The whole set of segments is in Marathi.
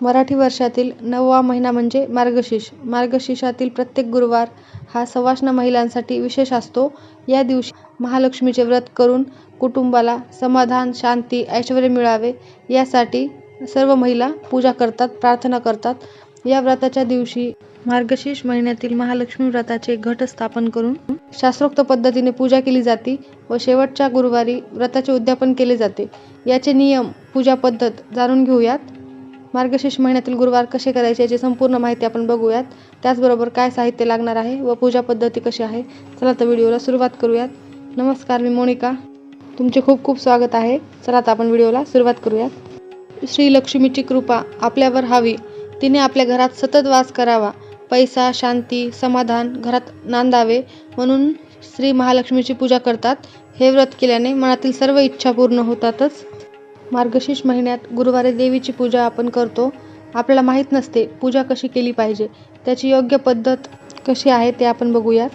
मराठी वर्षातील नववा महिना म्हणजे मार्गशीर्ष. मार्गशीर्षातील प्रत्येक गुरुवार हा सवाष्ण महिलांसाठी विशेष असतो. या दिवशी महालक्ष्मीचे व्रत करून कुटुंबाला समाधान, शांती, ऐश्वर्य मिळावे यासाठी सर्व महिला पूजा करतात, प्रार्थना करतात. या व्रताच्या दिवशी मार्गशीर्ष महिन्यातील महालक्ष्मी व्रताचे घट स्थापन करून शास्त्रोक्त पद्धतीने पूजा केली जाते व शेवटच्या गुरुवारी व्रताचे उद्यापन केले जाते. याचे नियम, पूजा पद्धत जाणून घेऊयात. मार्गशीर्ष महिन्यातील गुरुवार कसे करायचे याची संपूर्ण माहिती आपण बघूयात. त्याचबरोबर काय साहित्य लागणार आहे व पूजा पद्धती कशी आहे. चला तर व्हिडिओला सुरुवात करूयात. नमस्कार मी मोनिका. तुमचे खूप खूप स्वागत आहे. चला तर आपण व्हिडिओला सुरुवात करूयात. श्री लक्ष्मीची कृपा आपल्यावर हवी. तिने आपल्या घरात सतत वास करावा. पैसा, शांती, समाधान घरात नांदावे म्हणून श्री महालक्ष्मीची पूजा करतात. हे व्रत केल्याने मनातील सर्व इच्छा पूर्ण होतातच. मार्गशीर्ष महिन्यात गुरुवारी देवीची पूजा आपण करतो. आपल्याला माहीत नसते पूजा कशी केली पाहिजे. त्याची योग्य पद्धत कशी आहे ते आपण बघूयात.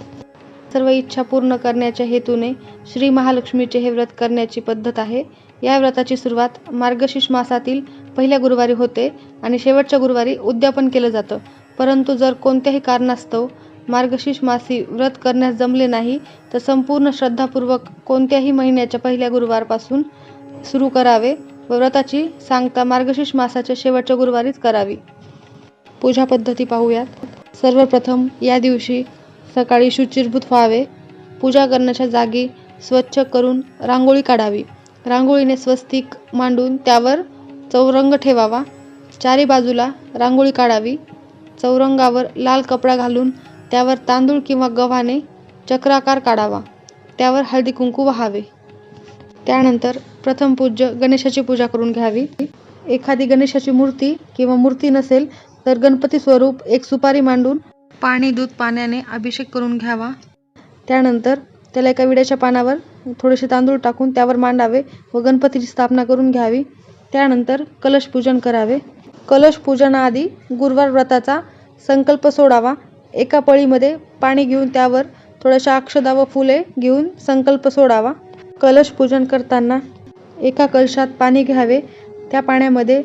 सर्व इच्छा पूर्ण करण्याच्या हेतूने श्री महालक्ष्मीचे हे व्रत करण्याची पद्धत आहे. या व्रताची सुरुवात मार्गशीर्ष मासातील पहिल्या गुरुवारी होते आणि शेवटच्या गुरुवारी उद्यापन केलं जातं. परंतु जर कोणत्याही कारणास्तव मार्गशीर्ष मासी व्रत करण्यास जमले नाही तर संपूर्ण श्रद्धापूर्वक कोणत्याही महिन्याच्या पहिल्या गुरुवारपासून सुरू करावे व व्रताची सांगता मार्गशीर्ष मासाच्या शेवटच्या गुरुवारीच करावी. पूजा पद्धती पाहूयात. सर्वप्रथम या दिवशी सकाळी शुचिर्भूत व्हावे. पूजा करण्याच्या जागी स्वच्छ करून रांगोळी काढावी. रांगोळीने स्वस्तिक मांडून त्यावर चौरंग ठेवावा. चारी बाजूला रांगोळी काढावी. चौरंगावर लाल कपडा घालून त्यावर तांदूळ किंवा गव्हाने चक्राकार काढावा. त्यावर हळदी कुंकू वहावे. त्यानंतर प्रथम पूज्य गणेशाची पूजा करून घ्यावी. एखादी गणेशाची मूर्ती किंवा मूर्ती नसेल तर गणपती स्वरूप एक सुपारी मांडून पाणी दूध पाण्याने अभिषेक करून घ्यावा. त्यानंतर त्याला एका विड्याच्या पानावर थोडेसे तांदूळ टाकून त्यावर मांडावे व गणपतीची स्थापना करून घ्यावी. त्यानंतर कलश पूजन करावे. कलश पूजनाआधी गुरुवार व्रताचा संकल्प सोडावा. एका पळीमध्ये पाणी घेऊन त्यावर थोड्याशा अक्षदा व फुले घेऊन संकल्प सोडावा. कलश पूजन करताना एका कलशात पाणी घ्यावे. त्या पाण्यामध्ये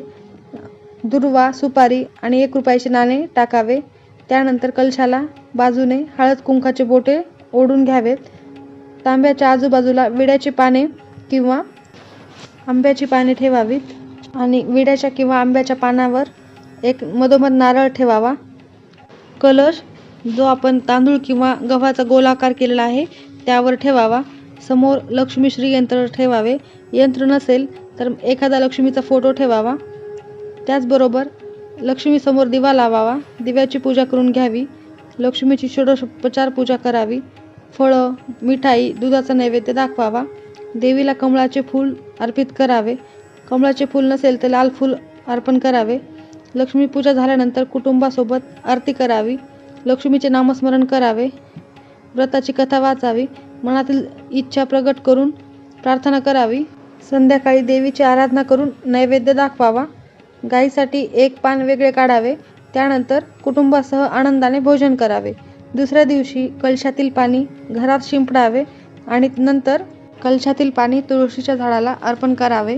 दुर्वा सुपारी आणि एक रुपयाचे नाणे टाकावे. त्यानंतर कलशाला बाजूने हळद कुंकाचे बोटे ओढून घ्यावेत. तांब्याच्या आजूबाजूला विड्याची पाने किंवा आंब्याची पाने ठेवावीत आणि विड्याच्या किंवा आंब्याच्या पानावर एक मधोमध नारळ ठेवावा. कलश जो आपण तांदूळ किंवा गव्हाचा गोलाकार केलेला आहे त्यावर ठेवावा. समोर लक्ष्मीश्री यंत्र ठेवावे. यंत्र नसेल तर एखादा लक्ष्मीचा फोटो ठेवावा. त्याचबरोबर लक्ष्मीसमोर दिवा लावावा. दिव्याची पूजा करून घ्यावी. लक्ष्मीची षोडशोपचार पूजा करावी. फळं, मिठाई, दुधाचा नैवेद्य दाखवावा. देवीला कमळाचे फूल अर्पित करावे. कमळाचे फूल नसेल तर लाल फूल अर्पण करावे. लक्ष्मीपूजा झाल्यानंतर कुटुंबासोबत आरती करावी. लक्ष्मीचे नामस्मरण करावे. व्रताची कथा वाचावी. मनातील इच्छा प्रगट करून प्रार्थना करावी. संध्याकाळी देवीची आराधना करून नैवेद्य दाखवावा. गाईसाठी एक पान वेगळे काढावे. त्यानंतर कुटुंबासह आनंदाने भोजन करावे. दुसऱ्या दिवशी कलशातील पाणी घरात शिंपडावे आणि नंतर कलशातील पाणी तुळशीच्या झाडाला अर्पण करावे.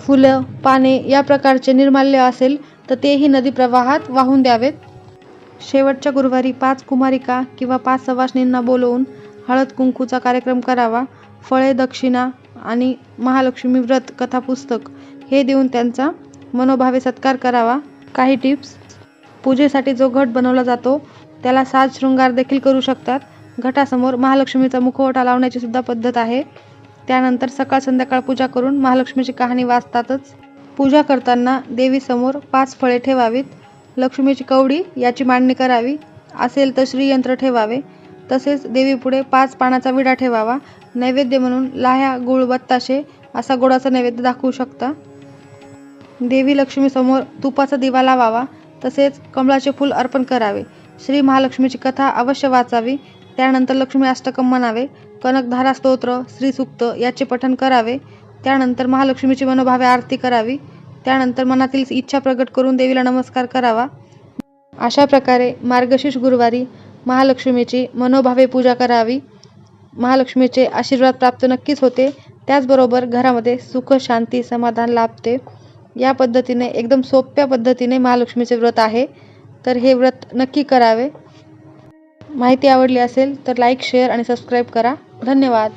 फुलं, पाने या प्रकारचे निर्माल्य असेल तर तेही नदी प्रवाहात वाहून द्यावेत. शेवटच्या गुरुवारी पाच कुमारिका किंवा पाच सवाष्णींना बोलवून हळद कुंकूचा कार्यक्रम करावा. फळे, दक्षिणा आणि महालक्ष्मी व्रत कथा पुस्तक हे देऊन त्यांचा मनोभावे सत्कार करावा. काही टिप्स पूजेसाठी जो घट बनवला जातो त्याला साज शृंगार देखील करू शकतात. घटासमोर महालक्ष्मीचा मुखवटा लावण्याची सुद्धा पद्धत आहे. त्यानंतर सकाळ संध्याकाळ पूजा करून महालक्ष्मीची कहाणी वाचतातच. पूजा करताना देवीसमोर पाच फळे ठेवावीत. लक्ष्मीची कवडी याची मांडणी करावी. असेल तर श्रीयंत्र ठेवावे. तसेच देवीपुढे पाच पानाचा विडा ठेवावा. नैवेद्य म्हणून लाह्या, गुळ बत्ताशे असा गोडाचा नैवेद्य दाखवू शकता. देवी लक्ष्मीसमोर तुपाचा दिवा लावावा. तसेच कमळाचे फूल अर्पण करावे. श्री महालक्ष्मीची कथा अवश्य वाचावी. त्यानंतर लक्ष्मी अष्टकम म्हणावे. कनकधारा स्तोत्र, श्रीसूक्त याचे पठण करावे. त्यानंतर महालक्ष्मीची मनोभावे आरती करावी. त्यानंतर मनातील इच्छा प्रकट करून देवीला नमस्कार करावा. अशा प्रकारे मार्गशीर्ष गुरुवारी महालक्ष्मीची मनोभावे पूजा करावी. महालक्ष्मीचे आशीर्वाद प्राप्त नक्कीच होते. त्याचबरोबर घरामध्ये सुख, शांती, समाधान लाभते. या पद्धतीने एकदम सोप्या पद्धतीने महालक्ष्मीचे व्रत आहे तर हे व्रत नक्की करावे माहिती आवडली असेल तर लाईक शेअर आणि सबस्क्राईब करा धन्यवाद